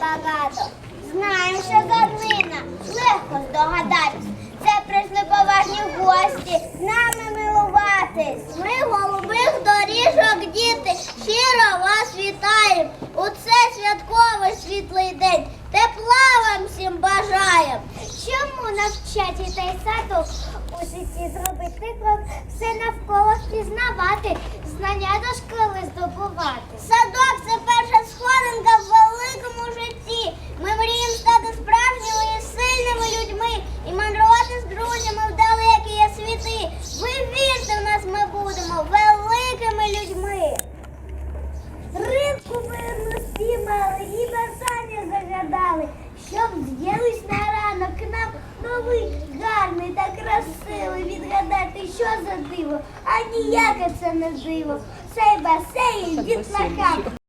багато. Знаємо, що за легко здогадатись. Це прийшли поважні гості, з нами милуватись. Ми голубих доріжок, діти, щиро вас вітаємо. У цей святковий світлий день. Тепла вам всім бажаємо. Чому навчать дітей садок у житті зробити крок, все навколо впізнавати, знання до школи здобувати? Новий, гарний та красивий. Відгадати, що за диво, а ніяке це не диво. Цей басейн дітлахам